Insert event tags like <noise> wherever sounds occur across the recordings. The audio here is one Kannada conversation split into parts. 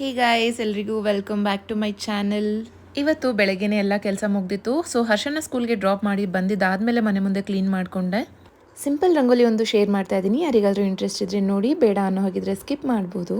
ಹೇ ಗಾಯ್ಸ್ ಎಲ್ರಿಗೂ welcome back to my channel ಇವತ್ತು ಬೆಳಗ್ಗೆನೆ ಎಲ್ಲ ಕೆಲಸ ಮುಗ್ದಿತ್ತು. ಸೊ ಹರ್ಷನ ಸ್ಕೂಲ್ಗೆ ಡ್ರಾಪ್ ಮಾಡಿ ಬಂದಿದ್ದಾದಮೇಲೆ ಮನೆ ಮುಂದೆ ಕ್ಲೀನ್ ಮಾಡಿಕೊಂಡೆ. ಸಿಂಪಲ್ ರಂಗೋಲಿ ಒಂದು ಶೇರ್ ಮಾಡ್ತಾ ಇದ್ದೀನಿ ಯಾರಿಗಾದರೂ ಇಂಟ್ರೆಸ್ಟ್ ಇದ್ರೆ ನೋಡಿ, ಬೇಡ ಅನ್ನೋ ಹಾಗಿದ್ರೆ ಸ್ಕಿಪ್ ಮಾಡ್ಬೋದು.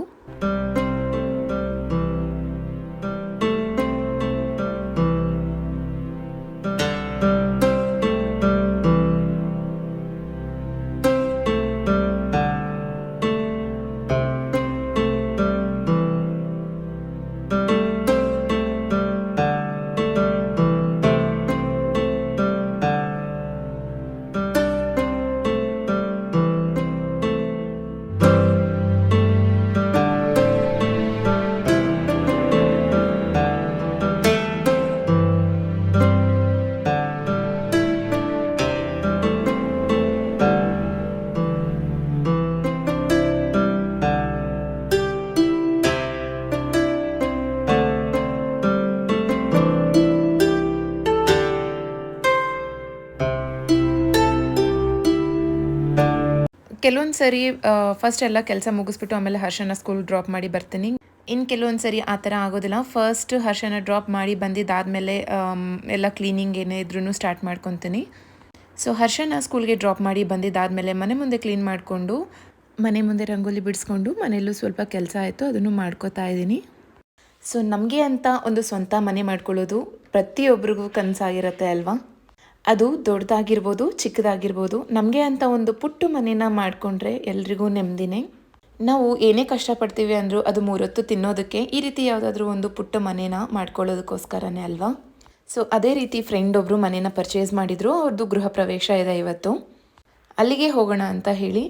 ಸರಿ ಫಸ್ಟ್ ಎಲ್ಲ ಕೆಲಸ ಮುಗಿಸ್ಬಿಟ್ಟು ಆಮೇಲೆ ಹರ್ಷನ ಸ್ಕೂಲ್ ಡ್ರಾಪ್ ಮಾಡಿ ಬರ್ತೀನಿ. ಇನ್ನು ಕೆಲವೊಂದು ಸರಿ ಆ ಥರ ಆಗೋದಿಲ್ಲ. ಫಸ್ಟ್ ಹರ್ಷನ ಡ್ರಾಪ್ ಮಾಡಿ ಬಂದಿದ್ದಾದಮೇಲೆ ಎಲ್ಲ ಕ್ಲೀನಿಂಗ್ ಏನೇ ಇದ್ರೂ ಸ್ಟಾರ್ಟ್ ಮಾಡ್ಕೊತೀನಿ. ಸೊ ಹರ್ಷನ ಸ್ಕೂಲ್ಗೆ ಡ್ರಾಪ್ ಮಾಡಿ ಬಂದಿದ್ದಾದಮೇಲೆ ಮನೆ ಮುಂದೆ ಕ್ಲೀನ್ ಮಾಡಿಕೊಂಡು, ಮನೆ ಮುಂದೆ ರಂಗೋಲಿ ಬಿಡಿಸ್ಕೊಂಡು ಮನೆಯಲ್ಲೂ ಸ್ವಲ್ಪ ಕೆಲಸ ಆಯಿತು, ಅದನ್ನು ಮಾಡ್ಕೋತಾ ಇದ್ದೀನಿ. ಸೊ ನಮಗೆ ಅಂತ ಒಂದು ಸ್ವಂತ ಮನೆ ಮಾಡ್ಕೊಳ್ಳೋದು ಪ್ರತಿಯೊಬ್ಬರಿಗೂ ಕನಸಾಗಿರುತ್ತೆ ಅಲ್ವಾ? ಅದು ದೊಡ್ಡದಾಗಿರ್ಬೋದು, ಚಿಕ್ಕದಾಗಿರ್ಬೋದು, ನಮಗೆ ಅಂತ ಒಂದು ಪುಟ್ಟ ಮನೇನ ಮಾಡಿಕೊಂಡ್ರೆ ಎಲ್ರಿಗೂ ನೆಮ್ಮದಿನೇ. ನಾವು ಏನೇ ಕಷ್ಟಪಡ್ತೀವಿ ಅಂದರೂ ಅದು ಮೂರೊತ್ತು ತಿನ್ನೋದಕ್ಕೆ ಈ ರೀತಿ ಯಾವುದಾದ್ರೂ ಒಂದು ಪುಟ್ಟ ಮನೇನ ಮಾಡ್ಕೊಳ್ಳೋದಕ್ಕೋಸ್ಕರನೇ ಅಲ್ವಾ? ಸೊ ಅದೇ ರೀತಿ ಫ್ರೆಂಡ್ ಒಬ್ಬರು ಮನೇನ ಪರ್ಚೇಸ್ ಮಾಡಿದರು ಅವ್ರದ್ದು ಗೃಹ ಪ್ರವೇಶ ಇದೆ ಇವತ್ತು. ಅಲ್ಲಿಗೆ ಹೋಗೋಣ ಅಂತ ಹೇಳಿ.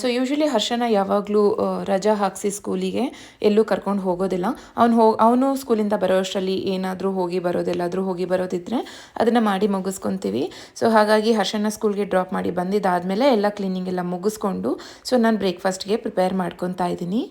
ಸೊ ಯೂಶ್ವಲಿ ಹರ್ಷನ ಯಾವಾಗಲೂ ರಜಾ ಹಾಕಿಸಿ ಸ್ಕೂಲಿಗೆ ಎಲ್ಲೂ ಕರ್ಕೊಂಡು ಹೋಗೋದಿಲ್ಲ. ಅವ್ನು ಹೋ, ಅವನು ಸ್ಕೂಲಿಂದ ಬರೋ ಅಷ್ಟರಲ್ಲಿ ಏನಾದರೂ ಹೋಗಿ ಬರೋದೆಲ್ಲಾದರೂ ಹೋಗಿ ಬರೋದಿದ್ರೆ ಅದನ್ನು ಮಾಡಿ ಮುಗಿಸ್ಕೊತೀವಿ. ಸೊ ಹಾಗಾಗಿ ಹರ್ಷನ ಸ್ಕೂಲ್ಗೆ ಡ್ರಾಪ್ ಮಾಡಿ ಬಂದಿದ್ದಾದಮೇಲೆ ಎಲ್ಲ ಕ್ಲೀನಿಂಗ್ ಎಲ್ಲ ಮುಗಿಸ್ಕೊಂಡು ಸೊ ನಾನು ಬ್ರೇಕ್ಫಾಸ್ಟ್ಗೆ ಪ್ರಿಪೇರ್ ಮಾಡ್ಕೊತಾ ಇದ್ದೀನಿ.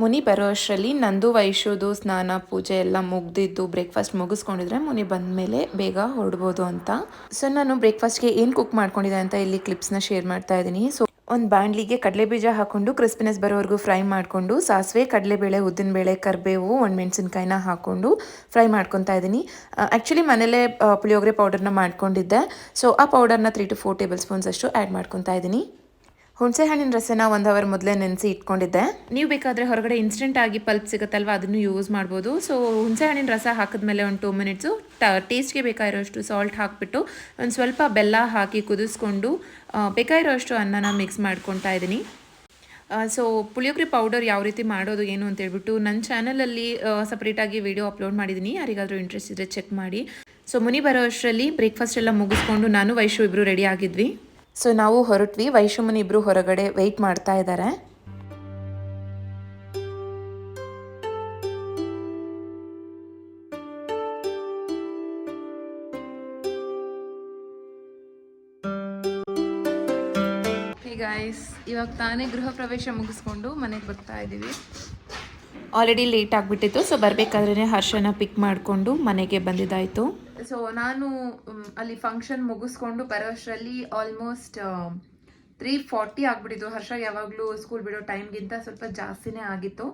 ಮುನಿ ಬರೋ ಅಷ್ಟರಲ್ಲಿ ನಂದು ವೈಶುದು, ಸ್ನಾನ, ಪೂಜೆ ಎಲ್ಲ ಮುಗ್ದಿದ್ದು ಬ್ರೇಕ್ಫಾಸ್ಟ್ ಮುಗಿಸ್ಕೊಂಡಿದ್ರೆ ಮುನಿ ಬಂದಮೇಲೆ ಬೇಗ ಹೊರಡ್ಬೋದು ಅಂತ. ಸೊ ನಾನು ಬ್ರೇಕ್ಫಾಸ್ಟ್ಗೆ ಏನು ಕುಕ್ ಮಾಡ್ಕೊಂಡಿದ್ದೆ ಅಂತ ಇಲ್ಲಿ ಕ್ಲಿಪ್ಸ್ನ ಶೇರ್ ಮಾಡ್ತಾ ಇದ್ದೀನಿ. ಸೊ ಒಂದು ಬಾಣಲಿಗೆ ಕಡಲೆಬೀಜ ಹಾಕೊಂಡು ಕ್ರಿಸ್ಪಿನೆಸ್ ಬರೋವರೆಗೂ ಫ್ರೈ ಮಾಡಿಕೊಂಡು, ಸಾಸಿವೆ, ಕಡಲೆಬೇಳೆ, ಉದ್ದಿನಬೇಳೆ, ಕರಿಬೇವು, ಒಣಮೆಣಸಿನ್ಕಾಯಿನ ಹಾಕ್ಕೊಂಡು ಫ್ರೈ ಮಾಡ್ಕೊತಾ ಇದ್ದೀನಿ. ಆ್ಯಕ್ಚುಲಿ ಮನೇಲೇ ಪುಳಿಯೋಗರೆ ಪೌಡರ್ನ ಮಾಡ್ಕೊಂಡಿದ್ದೆ. ಸೊ ಆ ಪೌಡರ್ನ three to four tablespoons ಅಷ್ಟು ಆ್ಯಡ್ ಮಾಡ್ಕೊತಾ ಇದ್ದೀನಿ. ಹುಣಸೆ ಹಣ್ಣಿನ ರಸನ ಒಂದು ಅವರ್ ಮೊದಲೇ ನೆನೆಸಿ ಇಟ್ಕೊಂಡಿದ್ದೆ. ನೀವು ಬೇಕಾದರೆ ಹೊರಗಡೆ ಇನ್ಸ್ಟೆಂಟ್ ಆಗಿ ಪಲ್ಪ್ ಸಿಗುತ್ತಲ್ವ, ಅದನ್ನು ಯೂಸ್ ಮಾಡ್ಬೋದು. ಸೊ ಹುಣಸೆಹಣ್ಣಿನ ರಸ ಹಾಕಿದ್ಮೇಲೆ ಒಂದು ಟೂ ಮಿನಿಟ್ಸು ಟೇಸ್ಟ್ಗೆ ಬೇಕಾಗಿರೋಷ್ಟು ಸಾಲ್ಟ್ ಹಾಕಿಬಿಟ್ಟು ಒಂದು ಸ್ವಲ್ಪ ಬೆಲ್ಲ ಹಾಕಿ ಕುದಿಸ್ಕೊಂಡು ಬೇಕಾಗಿರೋಷ್ಟು ಅನ್ನನ ಮಿಕ್ಸ್ ಮಾಡ್ಕೊತಾ ಇದ್ದೀನಿ. ಸೊ ಪುಳಿಯೋಗರೆ ಪೌಡರ್ ಯಾವ ರೀತಿ ಮಾಡೋದು ಏನು ಅಂತ ಹೇಳ್ಬಿಟ್ಟು ನನ್ನ ಚಾನಲಲ್ಲಿ ಸಪ್ರೇಟಾಗಿ ವಿಡಿಯೋ ಅಪ್ಲೋಡ್ ಮಾಡಿದ್ದೀನಿ. ಯಾರಿಗಾದರೂ ಇಂಟ್ರೆಸ್ಟ್ ಇದ್ದರೆ ಚೆಕ್ ಮಾಡಿ. ಸೊ ಮುನಿ ಬರೋ ಅಷ್ಟರಲ್ಲಿ ಬ್ರೇಕ್ಫಾಸ್ಟ್ ಎಲ್ಲ ಮುಗಿಸ್ಕೊಂಡು ನಾನು, ವೈಶು ಇಬ್ಬರು ರೆಡಿ ಆಗಿದ್ವಿ. ಸೊ ನಾವು ಹೊರಟ್ವಿ. ವೈಶಮ್ಮನ ಮುನಿ ಇಬ್ಬರು ಹೊರಗಡೆ ವೆಯ್ಟ್ ಮಾಡ್ತಾ ಇದ್ದಾರೆ ಗಾಯ್ಸ್ ಇವಾಗ ತಾನೇ ಗೃಹ ಪ್ರವೇಶ ಮುಗಿಸ್ಕೊಂಡು ಮನೆಗೆ ಬರ್ತಾ ಇದ್ದೀವಿ ಆಲ್ರೆಡಿ ಲೇಟ್ ಆಗಿಬಿಟ್ಟಿತ್ತು ಸೊ ಬರಬೇಕಾದ್ರೆ ಹರ್ಷನ ಪಿಕ್ ಮಾಡಿಕೊಂಡು ಮನೆಗೆ ಬಂದಿದ್ದಾಯಿತು. ಸೊ ನಾನು ಅಲ್ಲಿ ಫಂಕ್ಷನ್ ಮುಗಿಸ್ಕೊಂಡು ಬರೋಷ್ಟರಲ್ಲಿ ಆಲ್ಮೋಸ್ಟ್ ತ್ರೀ ಫಾರ್ಟಿ ಆಗಿಬಿಟ್ಟಿತ್ತು. ಹರ್ಷ ಯಾವಾಗಲೂ ಸ್ಕೂಲ್ ಬಿಡೋ ಟೈಮ್ಗಿಂತ ಸ್ವಲ್ಪ ಜಾಸ್ತಿನೇ ಆಗಿತ್ತು.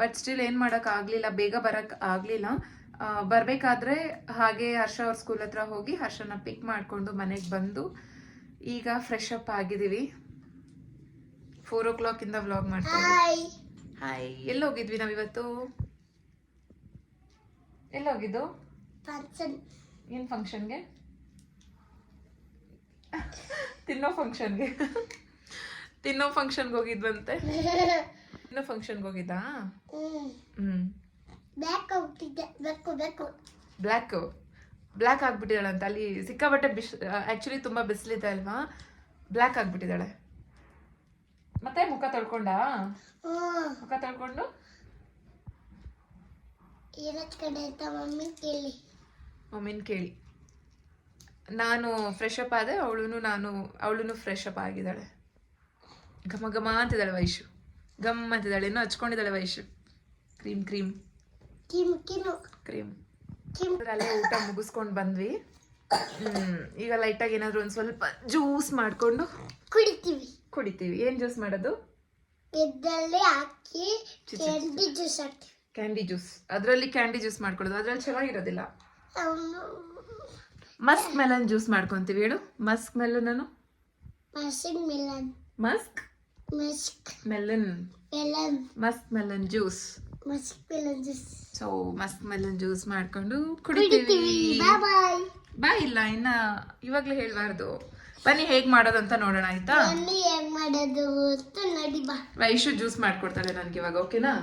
ಬಟ್ ಸ್ಟಿಲ್ ಏನು ಮಾಡೋಕ್ಕಾಗಲಿಲ್ಲ ಬೇಗ ಬರೋಕ್ಕೆ ಆಗಲಿಲ್ಲ. ಬರಬೇಕಾದ್ರೆ ಹಾಗೆ ಹರ್ಷ ಅವ್ರ ಸ್ಕೂಲ್ ಹತ್ರ ಹೋಗಿ ಹರ್ಷನ ಪಿಕ್ ಮಾಡಿಕೊಂಡು ಮನೆಗೆ ಬಂದು ಈಗ ಫ್ರೆಶ್ ಅಪ್ ಆಗಿದ್ದೀವಿ. ಫೋರ್ ಓ ಕ್ಲಾಕಿಂದ ವ್ಲಾಗ್ ಮಾಡ್ತೀವಿ ಹಾಯ್ ಎಲ್ಲೋಗಿದ್ವಿ ನಾವಿವತ್ತು? ಎಲ್ಲಿ ಹೋಗಿದ್ದು ಏನು ಫಂಕ್ಷನ್ಗೆ ತಿನ್ನೋ ಫಂಕ್ಷನ್ಗೆ ತಿನ್ನೋ ಫಂಕ್ಷನ್ಗೆ ಹೋಗಿದ್ವಂತೆ. ತಿನ್ನೋ ಫಂಕ್ಷನ್ಗೆ ಹೋಗಿದ್ದಾ? ಹ್ಮ್. ಬೇಕು ಬೇಕು ಬ್ಲ್ಯಾಕ್ ಬ್ಲ್ಯಾಕ್ ಆಗ್ಬಿಟ್ಟಿದ್ದಾಳಂತೆ. ಅಲ್ಲಿ ಸಿಕ್ಕಾಬಟ್ಟೆ ಬಿಸ್ ಆ್ಯಕ್ಚುಲಿ ತುಂಬ ಬಿಸಿಲಿದೆ ಅಲ್ವಾ? ಬ್ಲ್ಯಾಕ್ ಆಗ್ಬಿಟ್ಟಿದ್ದಾಳೆ. ಮತ್ತೆ ಮುಖ ತೊಳ್ಕೊಂಡ? ಮುಖ ತೊಳ್ಕೊಂಡು? ಕಡೆ ಆಯ್ತಾ ಮಮ್ಮಿ ಕೇಳಿ. ಮಮ್ಮಿನ ಕೇಳಿ. ನಾನು ಫ್ರೆಶ್ ಅಪ್ ಆದೆ ಅವಳು ನಾನು ಅವಳು ಫ್ರೆಶ್ ಅಪ್ ಆಗಿದ್ದಾಳೆ. ಘಮ ಘಮ ಅಂತಿದ್ದಾಳೆ ವೈಶು. ಘಮ್ ಅಂತಿದ್ದಾಳೆ ಇನ್ನೂ ಹಚ್ಕೊಂಡಿದ್ದಾಳೆ ವೈಶು. Cream cream. ಕ್ರೀಮ್. ಅಲ್ಲೇ ಊಟ ಮುಗಿಸ್ಕೊಂಡು ಬಂದ್ವಿ. ಈಗ ಲೈಟಾಗಿ ಏನಾದರೂ ಒಂದು ಸ್ವಲ್ಪ ಜ್ಯೂಸ್ ಮಾಡಿಕೊಂಡು ಕುಡಿತೀವಿ. ಕುಡಿತೀವಿ. ಏನು ಜ್ಯೂಸ್ ಮಾಡೋದು? ಇದ್ರಲ್ಲಿ ಹಾಕಿ. ಕ್ಯಾಂಡಿ ಜ್ಯೂಸ್ ಕ್ಯಾಂಡಿ ಜ್ಯೂಸ್ ಅದರಲ್ಲಿ ಕ್ಯಾಂಡಿ ಜ್ಯೂಸ್ ಮಾಡ್ಕೊಳ್ಳೋದು. ಅದ್ರಲ್ಲಿ ಚೆನ್ನಾಗಿರೋದಿಲ್ಲ. ಮಸ್ಕ್ ಮೆಲನ್ ಜ್ಯೂಸ್ ಮಾಡ್ಕೊಂತೀವಿ ಹೇಳು. ಮಸ್ಕ್ ಮೆಲನ್ ಅನ್ನು musk melon musk musk melon melon musk melon juice musk melon juice so musk melon juice ಮಾಡ್ಕೊಂಡು ಕುಡಿತೀವಿ. ಬಾಯ್ ಬಾಯ್ ಇಲ್ಲ ಇನ್ನ ಇವಾಗ್ಲೇ ಹೇಳಬಾರ್ದು. ಬನ್ನಿ ಹೇಗ್ ಮಾಡೋದು ಅಂತ ನೋಡೋಣ ಆಯ್ತಾ? ಬನ್ನಿ ಹೇಗ್ ಮಾಡೋದು ಅಂತ ನೋಡಿ ಬಾ. ವೈಶು ಜ್ಯೂಸ್ ಮಾಡ್ಕೊಡ್ತಾಳೆ ನನಗೆ ಇವಾಗ ಓಕೆನಾ.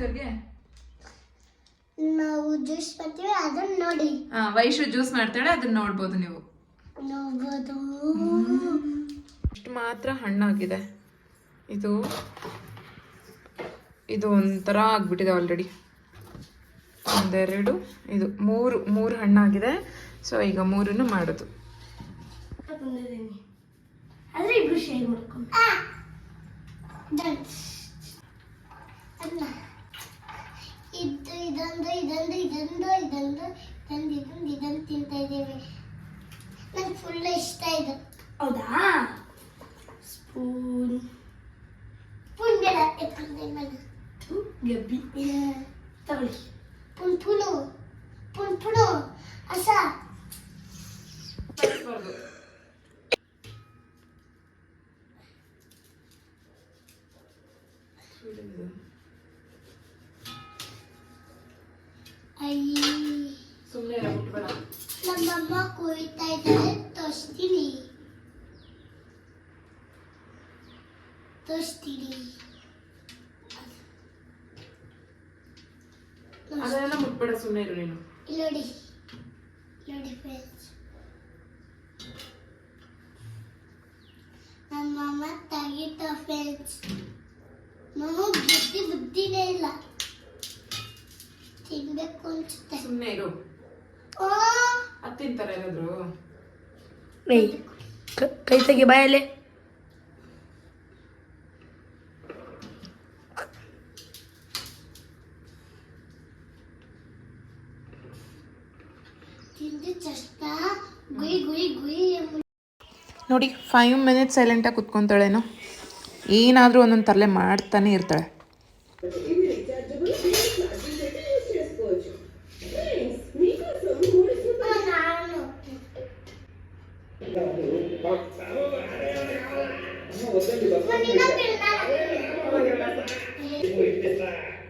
ಸರ್ಗೆ? ನಾವು ಜ್ಯೂಸ್ ಮಾಡ್ತೀವಿ ಅದನ್ನ ನೋಡಿ. ಹಾ ವೈಶು ಜ್ಯೂಸ್ ಮಾಡ್ತಾಳೆ ಅದನ್ನ ನೋಡ್ಬೋದು ನೀವು. ನೋಡ್ಬೋದು. ಇಷ್ಟು ಮಾತ್ರ ಹಣ್ಣಾಗಿದೆ. ಇದು ಇದು ಒಂಥರ ಆಗ್ಬಿಟ್ಟಿದೆ ಆಲ್ರೆಡಿ ಒಂದೆರಡು ಇದು ಮೂರು ಮೂರು ಹಣ್ಣಾಗಿದೆ. ಸೊ ಈಗ ಮೂರನ್ನು ಮಾಡೋದು. Share Ben full işteydim. O da ha. Spoon. Pun bela ekmeği bana. Tu gabi. Tabii. Pun punu. Pun punu. Asa. ತೋರಿಸ್ತೀನಿ. ಅದೆಲ್ಲ ಮುಟ್ಬೇಡ ಸುಮ್ಮನೆ ಇರು ನೀನು. ಇಲ್ಲಿ ನೋಡಿ ನೋಡಿ ಫ್ರೆಂಡ್ಸ್ ನಮ್ಮಮ್ಮ ತೆಗಿತ ಫ್ರೆಂಡ್ಸ್ ಮಾಮ ಬುದ್ಧಿ ಬುದ್ಧಿನೇ ಇಲ್ಲ. ತಿನ್ಬೇಕು ಅನ್ಸುತ್ತೆ. ಸುಮ್ಮನೆ ಇರು. ಅದು ತಿಂತಾರೆ ಏನಾದ್ರು? ಕೈ ತೆಗಿ ಬಾಯಲ್ಲೇ. ನೋಡಿ ಫೈವ್ ಮಿನಿಟ್ಸ್ ಸೈಲೆಂಟಾಗಿ ಕುತ್ಕೊಂತಾಳೇನೋ ಏನಾದರೂ ಒಂದೊಂದು ತರಲೆ ಮಾಡ್ತಾನೆ ಇರ್ತಾಳೆ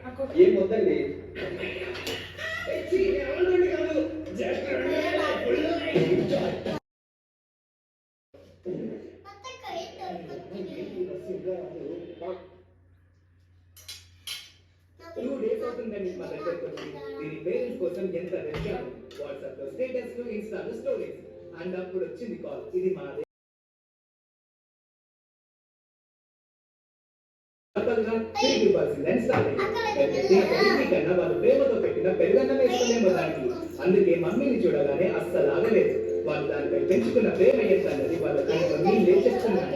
ನಾನು ఏం వద్దండి ఇన్స్టాలో స్టోరీస్ అండ్ అప్పుడు వచ్చింది కాల్ ఇది మాదే తిరిగి ఇవ్వాల్సిందని కన్నా వాళ్ళు ప్రేమతో పెట్టిన దానికి. అందుకే మమ్మీని చూడగానే అస్సలు ఆగలేదు వాళ్ళు దానిపై పెంచుకున్న ప్రేమ ఎంత అన్నది వాళ్ళ నీళ్ళే చెప్తున్నాను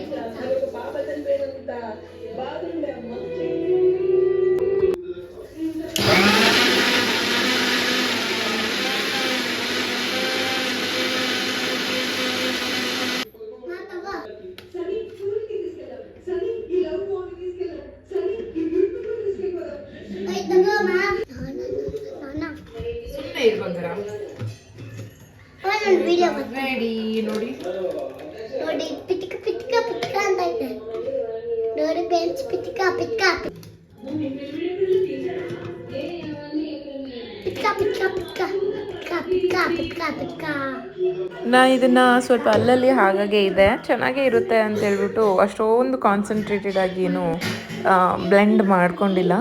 ನಾ ಇದನ್ನ ಸ್ವಲ್ಪ ಅಲ್ಲಲ್ಲಿ ಹಾಗಾಗೆ ಇದೆ. ಚೆನ್ನಾಗೇ ಇರುತ್ತೆ ಅಂತ ಹೇಳ್ಬಿಟ್ಟು ಅಷ್ಟೊಂದು ಕಾನ್ಸಂಟ್ರೇಟೆಡ್ ಆಗಿ ಏನು ಬ್ಲೆಂಡ್ ಮಾಡ್ಕೊಂಡಿಲ್ಲ.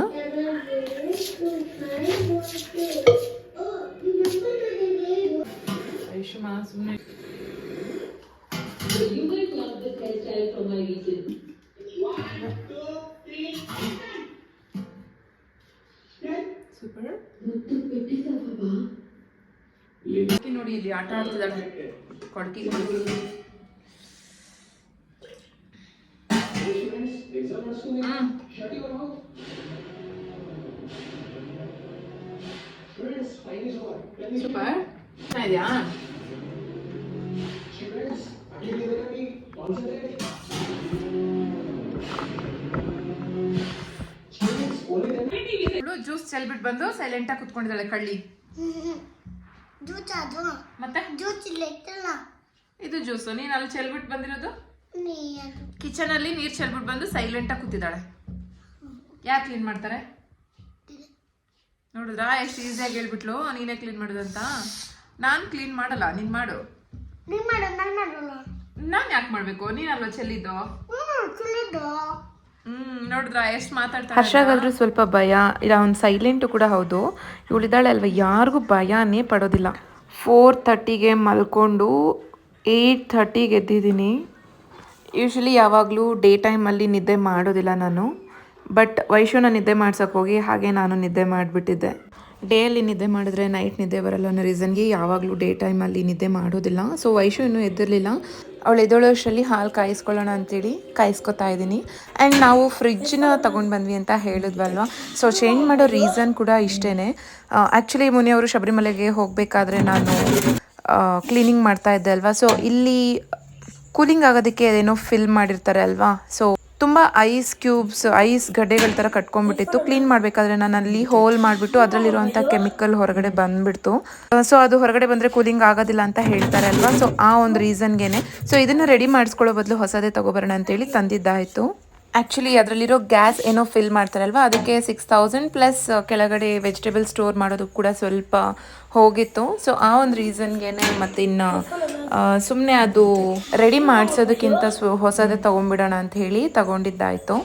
ಸೂಪರ್. ನೋಡಿ ಇಲ್ಲಿ ಆಟ ಆಡ್ತಿದ್ದಾಳೆ. ಕೊಡ್ಕಿ ಸೂಪರ್. ಇದೆಯಾ ಜ್ಯೂಸ್ ಚೆಲ್ಬಿಟ್ಟು ಬಂದು ಸೈಲೆಂಟಾಗಿ ಕುತ್ಕೊಂಡಿದ್ದಾಳೆ ಕಳ್ಳಿ. ಜ್ಯೂಸ್ ಅದು. ಮತ್ತೆ? ಜ್ಯೂಸ್ ಇಲ್ಲ ಇತ್ತಲ್ಲ. ಇದು ಜ್ಯೂಸು. ನೀನು ಅಲ್ಲಿ ಚೆಲ್ಬಿಟ್ಟು ಬಂದಿರೋದು? ನೀ ಅದು. ಕಿಚನ್ ಅಲ್ಲಿ ನೀರ್ ಚೆಲ್ಬಿಟ್ಟು ಬಂದು ಸೈಲೆಂಟ್ ಆಗಿ ಕೂತಿದ್ದಾಳೆ. ಯಾಕೆ ಕ್ಲೀನ್ ಮಾಡ್ತಾರೆ? ನೋಡಿದ್ರಾ? ಎಷ್ಟು ಈಸಿಯಾಗಿ ಹೇಳ್ಬಿಟ್ಲು. ನೀನೇ ಕ್ಲೀನ್ ಮಾಡೋದಂತ. ನಾನು ಕ್ಲೀನ್ ಮಾಡಲ್ಲ ನೀನ್ ಮಾಡು. ನೀನು ಮಾಡು ನಾನು ಮಾಡಲ್ಲ. ನಾನ್ ಯಾಕೆ ಮಾಡ್ಬೇಕು? ನೀನ್ ಅಲ್ವಾ ಚೆಲ್ಲಿದ್ದು. ಹರ್ಷಗಾದ್ರೂ ಸ್ವಲ್ಪ ಭಯ ಇಲ್ಲ ಅವ್ನು ಸೈಲೆಂಟು ಕೂಡ ಹೌದು. ಇವಳಿದ್ದಾಳೆ ಅಲ್ವಾ ಯಾರಿಗೂ ಭಯನೇ ಪಡೋದಿಲ್ಲ. ಫೋರ್ ಥರ್ಟಿಗೆ ಮಲ್ಕೊಂಡು ಏಯ್ಟ್ ಥರ್ಟಿಗೆ ಎದ್ದಿದ್ದೀನಿ ಯೂಶ್ವಲಿ ಯಾವಾಗಲೂ ಡೇ ಟೈಮಲ್ಲಿ ನಿದ್ದೆ ಮಾಡೋದಿಲ್ಲ ನಾನು. ಬಟ್ ವೈಶುನ ನಿದ್ದೆ ಮಾಡ್ಸೋಕ್ಕೋಗಿ ಹಾಗೆ ನಾನು ನಿದ್ದೆ ಮಾಡಿಬಿಟ್ಟಿದ್ದೆ. ಡೇಯಲ್ಲಿ ನಿದ್ದೆ ಮಾಡಿದ್ರೆ ನೈಟ್ ನಿದ್ದೆ ಬರಲ್ಲ ಅನ್ನೋ ರೀಸನ್ಗೆ ಯಾವಾಗಲೂ ಡೇ ಟೈಮಲ್ಲಿ ನಿದ್ದೆ ಮಾಡೋದಿಲ್ಲ. ಸೊ ವೈಶು ಇನ್ನೂ ಎದ್ದಿರಲಿಲ್ಲ. ಅವಳು ಎದ್ದೊಳೋಷ್ಟರಲ್ಲಿ ಹಾಲು ಕಾಯಿಸ್ಕೊಳ್ಳೋಣ ಅಂತೇಳಿ ಕಾಯಿಸ್ಕೊತಾ ಇದ್ದೀನಿ. ಆ್ಯಂಡ್ ನಾವು ಫ್ರಿಜ್ನ ತೊಗೊಂಡು ಬಂದ್ವಿ ಅಂತ ಹೇಳಿದ್ವಲ್ವ? ಸೊ ಚೇಂಜ್ ಮಾಡೋ ರೀಸನ್ ಕೂಡ ಇಷ್ಟೇ ಆ್ಯಕ್ಚುಲಿ ಮುನಿಯವರು ಶಬರಿಮಲೆಗೆ ಹೋಗಬೇಕಾದ್ರೆ ನಾನು ಕ್ಲೀನಿಂಗ್ ಮಾಡ್ತಾ ಇದ್ದೆ ಅಲ್ವಾ? ಸೊ ಇಲ್ಲಿ ಕೂಲಿಂಗ್ ಆಗೋದಕ್ಕೆ ಅದೇನೋ ಫಿಲ್ ಮಾಡಿರ್ತಾರೆ ಅಲ್ವಾ? ಸೊ ತುಂಬ ಐಸ್ ಕ್ಯೂಬ್ಸ್, ಐಸ್ ಗಡ್ಡೆಗಳ ಥರ ಕಟ್ಕೊಂಡ್ಬಿಟ್ಟಿತ್ತು. ಕ್ಲೀನ್ ಮಾಡಬೇಕಾದ್ರೆ ನಾನು ಅಲ್ಲಿ ಹೋಲ್ ಮಾಡಿಬಿಟ್ಟು ಅದರಲ್ಲಿರುವಂಥ ಕೆಮಿಕಲ್ ಹೊರಗಡೆ ಬಂದುಬಿಡ್ತು. ಸೊ, ಅದು ಹೊರಗಡೆ ಬಂದರೆ ಕೂಲಿಂಗ್ ಆಗೋದಿಲ್ಲ ಅಂತ ಹೇಳ್ತಾರೆ ಅಲ್ವಾ? ಸೊ, ಆ ಒಂದು ರೀಸನ್ಗೇನೆ. ಸೊ, ಇದನ್ನು ರೆಡಿ ಮಾಡಿಸ್ಕೊಳ್ಳೋ ಬದಲು ಹೊಸದೇ ತೊಗೊಬರೋಣ ಅಂತೇಳಿ ತಂದಿದ್ದಾಯಿತು. ಆ್ಯಕ್ಚುಲಿ ಅದರಲ್ಲಿರೋ ಗ್ಯಾಸ್ ಏನೋ ಫಿಲ್ ಮಾಡ್ತಾರಲ್ವ? ಅದಕ್ಕೆ ಸಿಕ್ಸ್ ತೌಸಂಡ್ ಪ್ಲಸ್ ಕೆಳಗಡೆ ವೆಜಿಟೇಬಲ್ ಸ್ಟೋರ್ ಮಾಡೋದು ಕೂಡ ಸ್ವಲ್ಪ ಹೋಗಿತ್ತು. ಸೊ ಆ ಒಂದು ರೀಸನ್ಗೆ ಮತ್ತು ಇನ್ನು ಸುಮ್ಮನೆ ಅದು ರೆಡಿ ಮಾಡಿಸೋದಕ್ಕಿಂತ ಸ್ವ, ಹೊಸದೇ ತೊಗೊಂಬಿಡೋಣ ಅಂತ ಹೇಳಿ ತಗೊಂಡಿದ್ದಾಯಿತು.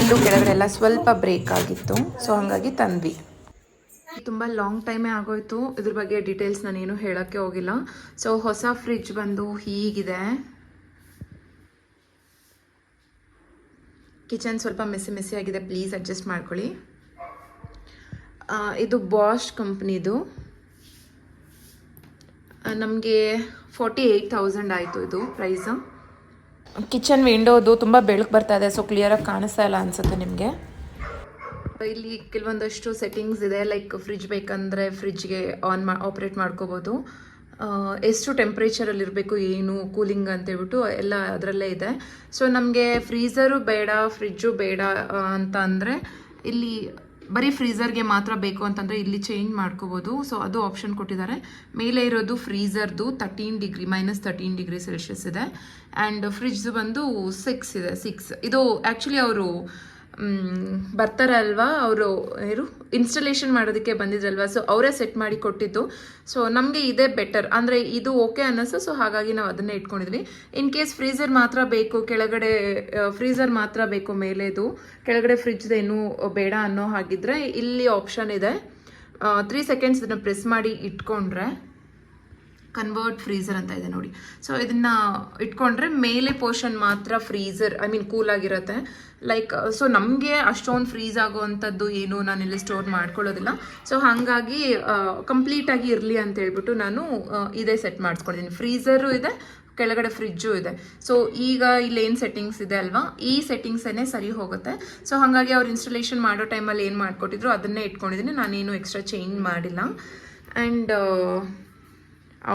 ಇಲ್ಲೂ ಕೆಳಗಡೆ ಎಲ್ಲ ಸ್ವಲ್ಪ ಬ್ರೇಕ್ ಆಗಿತ್ತು. ಸೊ ಹಾಗಾಗಿ ತಂದ್ವಿ. ತುಂಬ ಲಾಂಗ್ ಟೈಮೇ ಆಗೋಯ್ತು. ಇದ್ರ ಬಗ್ಗೆ ಡೀಟೇಲ್ಸ್ ನಾನೇನು ಹೇಳೋಕ್ಕೆ ಹೋಗಿಲ್ಲ. ಸೊ ಹೊಸ ಫ್ರಿಜ್ ಬಂದು ಹೀಗಿದೆ. ಕಿಚನ್ ಸ್ವಲ್ಪ ಮೆಸ್ಸಿ ಮೆಸ್ಸಿ ಆಗಿದೆ ಪ್ಲೀಸ್ ಅಡ್ಜಸ್ಟ್ ಮಾಡ್ಕೊಳ್ಳಿ. ಇದು ಬಾಷ್ ಕಂಪ್ನಿದು. ನಮಗೆ ಫೋರ್ಟಿ ಏಯ್ಟ್ ತೌಸಂಡ್ ಆಯಿತು ಇದು ಪ್ರೈಸು ಕಿಚನ್ ವಿಂಡೋದು ತುಂಬ ಬೆಳಕು ಬರ್ತಾ ಇದೆ ಸೊ ಕ್ಲಿಯರಾಗಿ ಕಾಣಿಸ್ತಾ ಇಲ್ಲ ಅನಿಸುತ್ತೆ ನಿಮಗೆ. ಇಲ್ಲಿ ಕೆಲವೊಂದಷ್ಟು ಸೆಟ್ಟಿಂಗ್ಸ್ ಇದೆ ಲೈಕ್ ಫ್ರಿಜ್ ಬೇಕಂದರೆ ಫ್ರಿಜ್ಗೆ ಆನ್ ಮಾ ಆಪ್ರೇಟ್ ಮಾಡ್ಕೋಬೋದು. ಎಷ್ಟು ಟೆಂಪ್ರೇಚರಲ್ಲಿ ಇರಬೇಕು, ಏನು ಕೂಲಿಂಗ್ ಅಂತೇಳ್ಬಿಟ್ಟು ಎಲ್ಲ ಅದರಲ್ಲೇ ಇದೆ. ಸೊ ನಮಗೆ ಫ್ರೀಝರು ಬೇಡ ಫ್ರಿಜ್ಜು ಬೇಡ ಅಂತ ಅಂದರೆ ಇಲ್ಲಿ ಬರೀ ಫ್ರೀಝರ್ಗೆ ಮಾತ್ರ ಬೇಕು ಅಂತಂದರೆ ಇಲ್ಲಿ ಚೇಂಜ್ ಮಾಡ್ಕೋಬೋದು. ಸೊ ಅದು ಆಪ್ಷನ್ ಕೊಟ್ಟಿದ್ದಾರೆ. ಮೇಲೆ ಇರೋದು ಫ್ರೀಝರ್ದು thirteen degree minus thirteen degree Celsius ಇದೆ. ಆ್ಯಂಡ್ ಫ್ರಿಜ್ದು ಬಂದು ಸಿಕ್ಸ್ ಇದೆ ಸಿಕ್ಸ್ ಇದು ಆ್ಯಕ್ಚುಲಿ ಅವರು ಬರ್ತಾರೆ ಅಲ್ವಾ ಅವರು ಏನು ಇನ್ಸ್ಟಲೇಷನ್ ಮಾಡೋದಕ್ಕೆ ಬಂದಿದ್ರಲ್ವಾ? ಸೊ ಅವರೇ ಸೆಟ್ ಮಾಡಿ ಕೊಟ್ಟಿದ್ದು. ಸೊ ನಮಗೆ ಇದೇ ಬೆಟರ್ ಅಂದರೆ ಇದು ಓಕೆ ಅನ್ನಿಸ್ತು. ಸೊ ಹಾಗಾಗಿ ನಾವು ಅದನ್ನೇ ಇಟ್ಕೊಂಡಿದ್ವಿ. ಇನ್ ಕೇಸ್ ಫ್ರೀಝರ್ ಮಾತ್ರ ಬೇಕು, ಕೆಳಗಡೆ ಫ್ರೀಝರ್ ಮಾತ್ರ ಬೇಕು ಮೇಲೆದು, ಕೆಳಗಡೆ ಫ್ರಿಜ್ದು ಏನೂ ಬೇಡ ಅನ್ನೋ ಹಾಗಿದ್ರೆ ಇಲ್ಲಿ ಆಪ್ಷನ್ ಇದೆ. ತ್ರೀ ಸೆಕೆಂಡ್ಸ್ ಇದನ್ನು ಪ್ರೆಸ್ ಮಾಡಿ ಇಟ್ಕೊಂಡ್ರೆ ಕನ್ವರ್ಟ್ ಫ್ರೀಸರ್ ಅಂತ ಇದೆ ನೋಡಿ. ಸೊ ಇದನ್ನ ಇಟ್ಕೊಂಡ್ರೆ ಮೇಲೆ ಪೋರ್ಷನ್ ಮಾತ್ರ ಫ್ರೀಸರ್ ಐ ಮೀನ್ ಕೂಲ್ ಆಗಿರುತ್ತೆ. ಲೈಕ್ ಸೊ ನಮಗೆ ಅಷ್ಟೊಂದು ಫ್ರೀಸ್ ಆಗುವಂಥದ್ದು ಏನು ನಾನು ಇಲ್ಲಿ ಸ್ಟೋರ್ ಮಾಡ್ಕೊಳ್ಳೋದಿಲ್ಲ. ಸೊ ಹಾಗಾಗಿ ಕಂಪ್ಲೀಟಾಗಿ ಇರಲಿ ಅಂತ ಹೇಳ್ಬಿಟ್ಟು ನಾನು ಆ, ಇದೇ ಸೆಟ್ ಮಾಡಿಸ್ಕೊಂಡಿದ್ದೀನಿ ಫ್ರೀಸರು ಇದೆ ಕೆಳಗಡೆ ಫ್ರಿಜ್ಜು ಇದೆ. ಸೊ ಈಗ ಇಲ್ಲಿ ಏನು ಸೆಟ್ಟಿಂಗ್ಸ್ ಇದೆ ಅಲ್ವಾ? ಈ ಸೆಟ್ಟಿಂಗ್ಸೇ ಸರಿ ಹೋಗುತ್ತೆ. ಸೊ ಹಾಗಾಗಿ ಅವ್ರು ಇನ್ಸ್ಟಾಲೇಷನ್ ಮಾಡೋ ಟೈಮಲ್ಲಿ ಏನು ಮಾಡಿಕೊಟ್ಟಿದ್ರು ಅದನ್ನೇ ಇಟ್ಕೊಂಡಿದ್ದೀನಿ ನಾನೇನು ಎಕ್ಸ್ಟ್ರಾ ಚೇಂಜ್ ಮಾಡಿಲ್ಲ. ಆ್ಯಂಡ್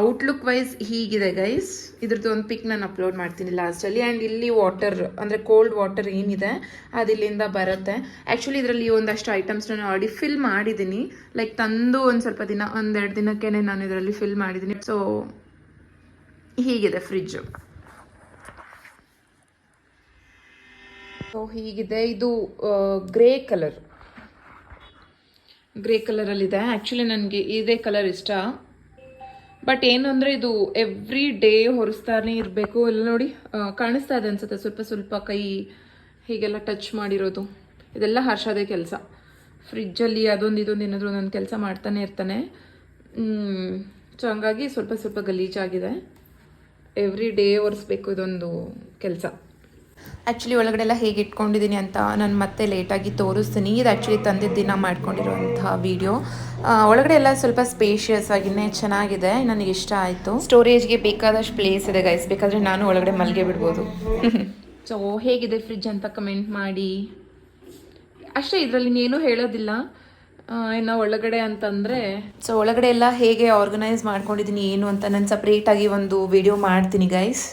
ಔಟ್ಲುಕ್ ವೈಸ್ ಹೀಗಿದೆ ಗೈಸ್ ಇದ್ರದ್ದು ಒಂದು ಪಿಕ್ ನಾನು ಅಪ್ಲೋಡ್ ಮಾಡ್ತೀನಿ ಲಾಸ್ಟಲ್ಲಿ ಆ್ಯಂಡ್ ಇಲ್ಲಿ ವಾಟರ್ ಅಂದರೆ ಕೋಲ್ಡ್ ವಾಟರ್ ಏನಿದೆ, ಅದು ಇಲ್ಲಿಂದ ಬರುತ್ತೆ. ಆ್ಯಕ್ಚುಲಿ ಇದರಲ್ಲಿ ಒಂದಷ್ಟು ಐಟಮ್ಸ್ನ ನಾನು ಆಲ್ರೆಡಿ ಫಿಲ್ ಮಾಡಿದ್ದೀನಿ ಲೈಕ್ ತಂದು ಒಂದು ಸ್ವಲ್ಪ ದಿನ, ಒಂದೆರಡು ದಿನಕ್ಕೇ ನಾನು ಇದರಲ್ಲಿ ಫಿಲ್ ಮಾಡಿದ್ದೀನಿ ಸೊ ಹೀಗಿದೆ ಫ್ರಿಜ್ಜು ಸೊ ಹೀಗಿದೆ. ಇದು ಗ್ರೇ ಕಲರ್ ಗ್ರೇ ಕಲರಲ್ಲಿದೆ ಆ್ಯಕ್ಚುಲಿ ನನಗೆ ಇದೇ ಕಲರ್ ಇಷ್ಟ. ಬಟ್ ಏನು ಅಂದರೆ ಇದು ಎವ್ರಿ ಡೇ ಹೊರಿಸ್ತಾನೆ ಇರಬೇಕು. ಎಲ್ಲ ನೋಡಿ ಕಾಣಿಸ್ತಾ ಇದೆ ಅನ್ಸುತ್ತೆ. ಸ್ವಲ್ಪ ಸ್ವಲ್ಪ ಕೈ ಹೀಗೆಲ್ಲ ಟಚ್ ಮಾಡಿರೋದು. ಇದೆಲ್ಲ ಹರ್ಷದೇ ಕೆಲಸ. ಫ್ರಿಜ್ಜಲ್ಲಿ ಅದೊಂದು ಇದೊಂದು ಏನಾದರೂ ಒಂದೊಂದು ಕೆಲಸ ಮಾಡ್ತಾನೆ ಇರ್ತಾನೆ. ಸೊ ಹಂಗಾಗಿ ಸ್ವಲ್ಪ ಸ್ವಲ್ಪ ಗಲೀಜಾಗಿದೆ. ಎವ್ರಿ ಡೇ ಒರೆಸ್ಬೇಕು ಇದೊಂದು ಕೆಲಸ. ಆ್ಯಕ್ಚುಲಿ ಒಳಗಡೆ ಎಲ್ಲ ಹೇಗೆ ಇಟ್ಕೊಂಡಿದ್ದೀನಿ ಅಂತ ನಾನು ಮತ್ತೆ ಲೇಟಾಗಿ ತೋರಿಸ್ತೀನಿ. ಇದು ಆ್ಯಕ್ಚುಲಿ ತಂದಿದ್ದ ದಿನ ಮಾಡ್ಕೊಂಡಿರುವಂತಹ ವಿಡಿಯೋ ಒಳಗಡೆ ಎಲ್ಲ ಸ್ವಲ್ಪ ಸ್ಪೇಷಿಯಸ್ ಆಗಿನೇ ಚೆನ್ನಾಗಿದೆ. ನನಗೆ ಇಷ್ಟ ಆಯಿತು. ಸ್ಟೋರೇಜ್ಗೆ ಬೇಕಾದಷ್ಟು ಪ್ಲೇಸ್ ಇದೆ ಗೈಸ್ ಬೇಕಾದರೆ ನಾನು ಒಳಗಡೆ ಮಲ್ಗೆ ಬಿಡ್ಬೋದು. <laughs> ಸೊ ಹೇಗಿದೆ ಫ್ರಿಜ್ ಅಂತ ಕಮೆಂಟ್ ಮಾಡಿ. ಅಷ್ಟೇ ಇದರಲ್ಲಿ ಇನ್ನೇನು ಹೇಳೋದಿಲ್ಲ. ಇನ್ನು ಒಳಗಡೆ ಅಂತಂದರೆ. ಸೊ ಒಳಗಡೆ ಎಲ್ಲ ಹೇಗೆ ಆರ್ಗನೈಸ್ ಮಾಡ್ಕೊಂಡಿದ್ದೀನಿ ಏನು ಅಂತ ನಾನು ಸಪ್ರೇಟಾಗಿ ಒಂದು ವಿಡಿಯೋ ಮಾಡ್ತೀನಿ ಗೈಸ್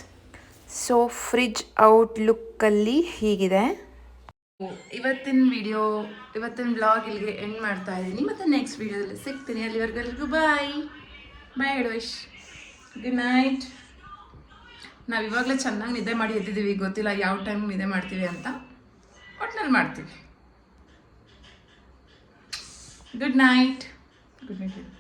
ಸೊ ಫ್ರಿಜ್ ಔಟ್ಲುಕ್ಕಲ್ಲಿ ಹೀಗಿದೆ. ಇವತ್ತಿನ ವಿಡಿಯೋ ಇವತ್ತಿನ ಬ್ಲಾಗ್ ಇಲ್ಲಿಗೆ ಎಂಡ್ ಮಾಡ್ತಾ ಇದ್ದೀನಿ. ಮತ್ತೆ ನೆಕ್ಸ್ಟ್ ವಿಡಿಯೋದಲ್ಲಿ ಸಿಗ್ತೀನಿ. ಅಲ್ಲಿವರೆಗೂ ಬಾಯ್ ಬಾಯ್ ಹೇಳುವಶ್ ಗುಡ್ ನೈಟ್ ನಾವು ಇವಾಗಲೇ ಚೆನ್ನಾಗಿ ನಿದ್ದೆ ಮಾಡಿ ಎದ್ದಿದ್ದೀವಿ ಗೊತ್ತಿಲ್ಲ ಯಾವ ಟೈಮ್ ನಿದ್ದೆ ಮಾಡ್ತೀವಿ ಅಂತ. ಒಟ್ನಲ್ಲಿ ಮಾಡ್ತೀವಿ. Good night good night